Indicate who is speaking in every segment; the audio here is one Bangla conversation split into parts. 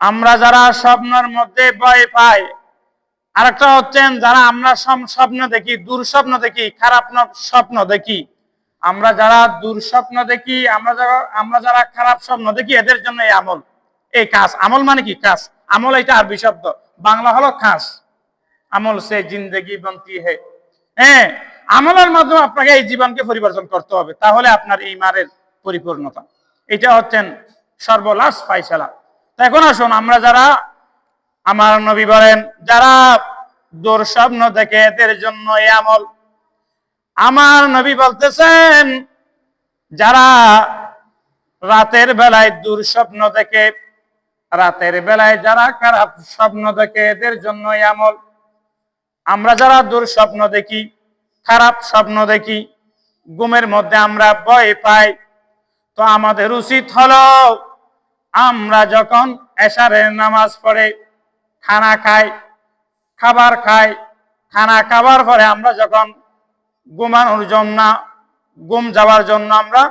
Speaker 1: আমরা যারা স্বপ্নের মধ্যে ভয় পাই, আরেকটা হচ্ছেন যারা আমরা স্বপ্ন দেখি, দুঃস্বপ্ন দেখি, খারাপ স্বপ্ন দেখি, আমরা যারা দুঃস্বপ্ন দেখি, আমরা যারা আমরা যারা খারাপ স্বপ্ন দেখি, এদের জন্য এই আমল। এই কাজ। আমল মানে কি কাজ? আমল এটা আরবি শব্দ। বাংলা হলো খাস আমল সে জিন্দগি বন্তি হে। হ্যাঁ আমলের মাধ্যমে আপনাকে এই জীবনকে পরিবর্তন করতে হবে। তাহলে আপনার এই মারের পরিপূর্ণতা। এটা হচ্ছেন সর্বলাশ ফাইসালা এখন আসুন, আমরা যারা আমার নবী বলেন, যারা দুঃস্বপ্ন দেখে এদের জন্য এই আমল। আমার নবী বলতেছেন, যারা রাতের বেলায় দুঃস্বপ্ন দেখে, রাতের বেলায় যারা খারাপ স্বপ্ন দেখে এদের জন্য আমল। আমরা যারা দুঃস্বপ্ন দেখি, খারাপ স্বপ্ন দেখি, ঘুমের মধ্যে আমরা ভয় পাই, তো আমাদের উচিত হলো আমরা যখন এশারের নামাজ পড়ে, খানা খাই, খাবার খাই, খানা খাবার পরে আমরা যখন ঘুমানোর জন্য, ঘুম যাওয়ার জন্য আমরা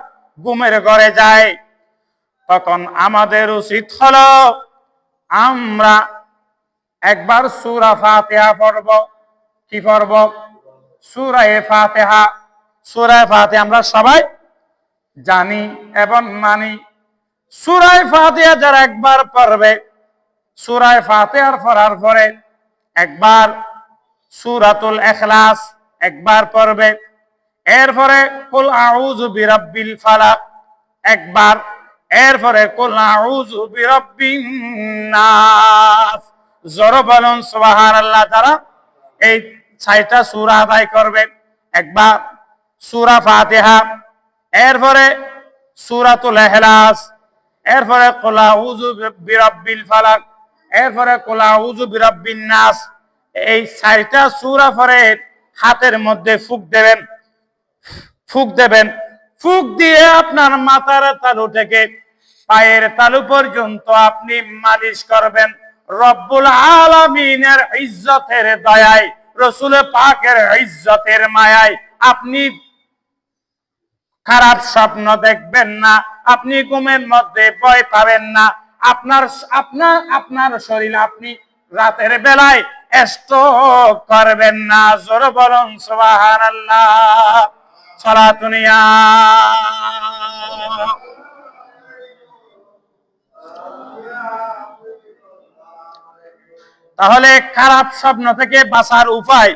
Speaker 1: ঘুমের ঘরে যাই, তখন আমাদের উচিত হলো আমরা একবার সুরা ফাতেহা পড়ব। কি পড়ব? সুরায় ফাতেহা। সুরায় ফাতেহা আমরা সবাই জানি এবং মানি। সুরায় ফাতেহা যারা একবার পারবে সুরায় ফাতেহার পড়ার পরে একবার সুরাতুল এখলাস একবার পড়বে, এরপরে কুল আউযু বিরাব্বিল ফালাক একবার, এরপরে কুল আউযু বিরাব্বিন নাস। জোরে বলুন, সুবহানাল্লাহ, তারা এই ছয়টা সূরা আদায় করবে। একবার সূরা ফাতিহা, এরপরে সূরাতুল ইখলাস এরপরে কুল আউযু বিরাব্বিল ফালাক, এরপরে কুল আউযু বিরাব্বিন নাস, এই ছয়টা সূরা পরে হাতের মধ্যে ফুক দেবেন ফুক দেবেন, ফুক দিয়ে আপনার মাথার তালু থেকে পায়ের তালু পর্যন্ত আপনি মালিশ করবেন। রব্বুল আলমিনের ইজ্জতের দয়ায়, রসুল পাকের ইজ্জতের মায়ায় আপনি খারাপ স্বপ্ন দেখবেন না। আপনি ঘুমের মধ্যে ভয় পাবেন না। আপনার আপনার আপনার শরীর আপনি রাতের বেলায় স্ট্রোক করবেন না। জোর বলুন সুবহানাল্লাহ। সালাতুনিয়া তাহলে খারাপ স্বপ্ন থেকে বাঁচার উপায়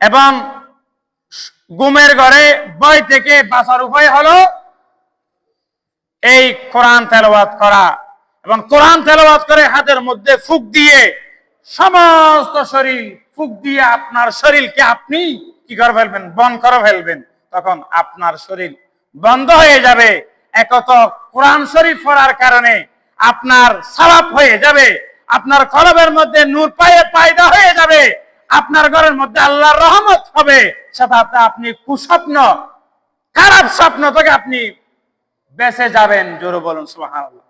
Speaker 1: এবং গুমের ঘরে বই থেকে বাঁচার উপায় হলো এই কোরআন তেলাওয়াত করা এবং কোরআন তেলাওয়াত করে হাতের মধ্যে ফুক দিয়ে সমস্ত শরীর ফুক দিয়ে আপনার শরীরকে আপনি কি করে ফেলবেন? বন্ধ করে ফেলবেন। তখন আপনার শরীর বন্ধ হয়ে যাবে। একত কোরআন শরীফ পড়ার কারণে আপনার সালাপ হয়ে যাবে। আপনার কলবের মধ্যে নূর পায়ে পায়দা হয়ে যাবে। আপনার ঘরের মধ্যে আল্লাহর রহমত হবে। সাথে আপনি কুস্বপ্ন, খারাপ স্বপ্ন থেকে আপনি বেঁচে যাবেন জোরে বলুন সুবহানাল্লাহ।